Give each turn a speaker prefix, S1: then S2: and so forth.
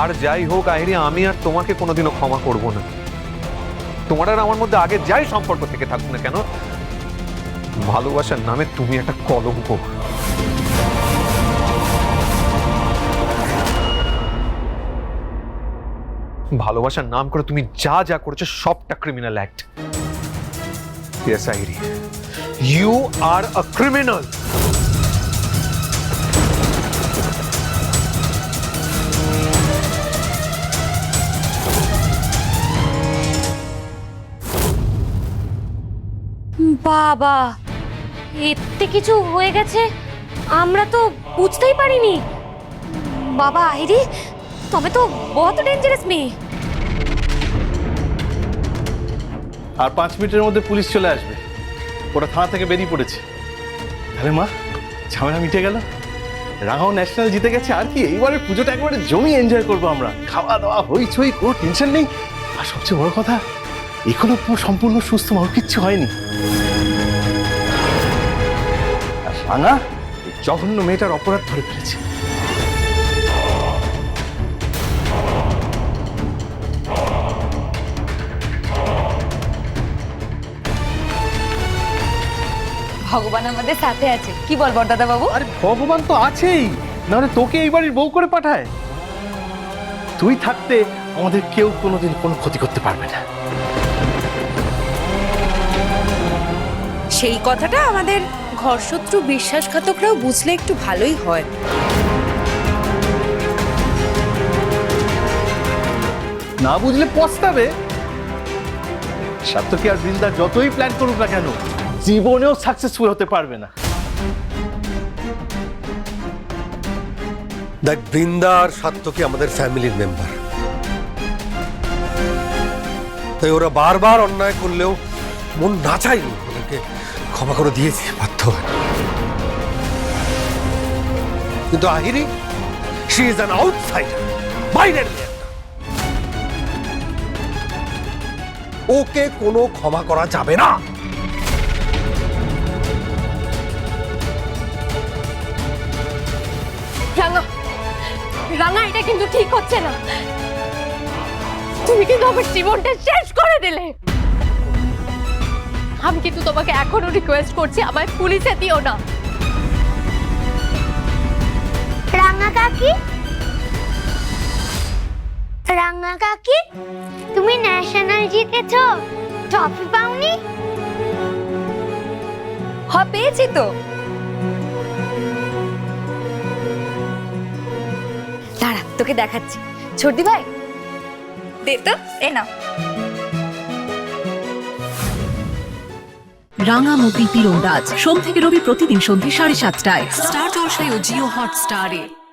S1: আর যাই হোক আহিরি আমি আর তোমাকে কোনোদিনও ক্ষমা করব না। তোমার আর আমার মধ্যে আগে যাই সম্পর্ক থেকে থাকুক না কেন, ভালোবাসার নামে তুমি একটা কলঙ্ক। ভালোবাসার নাম করে তুমি যা যা করেছ, সবটা criminal act yes you are a criminal
S2: বাবা, এতে কিছু হয়ে গেছে? আমরা তো বুঝতেই পারিনি। বাবা আইরি তবে তো বহুত ডেঞ্জারাস মেয়ে।
S3: আর পাঁচ মিনিটের মধ্যে পুলিশ চলে আসবে। ওটা থানা থেকে বেরিয়ে পড়েছে। তাহলে মা, ঝামেলা মিটে গেল। রাঙাও ন্যাশনাল জিতে গেছে, আর কি? এইবারে পুজোটা একবারে জমি এনজয় করব আমরা। খাওয়া দাওয়া হইচই, কোনো টেনশন নেই। আর সবচেয়ে বড় কথা, এখনও পুরো সম্পূর্ণ সুস্থ মা, ওর কিচ্ছু হয়নি। এই জঘন্য মেয়েটার অপরাধ ধরে ফেলেছে।
S2: ভগবান আমাদের সাথে আছে। কি বল বড়দাদা বাবু
S3: আরে ভগবান তো আছেই। নাহলে তোকে এই বাড়ির বউ করে পাঠায়। তুই থাকতে আমাদের কেউ কোনোদিন কোনো ক্ষতি করতে পারবে না।
S4: সেই কথাটা আমাদের ঘরশত্রু বিশ্বাসঘাতকরাও বুঝলে একটু ভালোই হয়।
S3: না বুঝলে পস্তাবে। সার্থকী আর বৃন্দার যতই প্ল্যান করুক না কেন জীবনেও সাকসেসফুল হতে পারবে না।
S5: দেখ বৃন্দা আর সাত্তকি আমাদের ফ্যামিলির মেম্বার তাই ওরা বারবার অন্যায় করলেও মন না চাইনি ওদেরকে ক্ষমা করে দিয়েছি, বাধ্য হয়ে। কিন্তু Ahiri she is an outsider বাইরের ওকে কোনো ক্ষমা করা যাবে না।
S2: রাঙা রাঙা, এটা কিন্তু ঠিক হচ্ছে না। তুমি কিন্তু আমার জীবনটা শেষ করে দিলে। আমি কিন্তু তোমাকে এখনও রিকোয়েস্ট করছি আমায় পুলিশে দিও না।
S6: রাঙা কাকি? রাঙা কাকি তুমি ন্যাশনাল জিতেছো? ট্রফি পাওনি?
S2: হ পেয়েছি তো। দাঁড়া তোকে দেখাচ্ছি। ছর্দি ভাই দে তো এ না
S7: রাঙামতি তীরন্দাজ। সোম থেকে রবি প্রতিদিন সন্ধ্যে সাড়ে সাতটায়। স্টার জলসায় ও জিও হট হটস্টারে।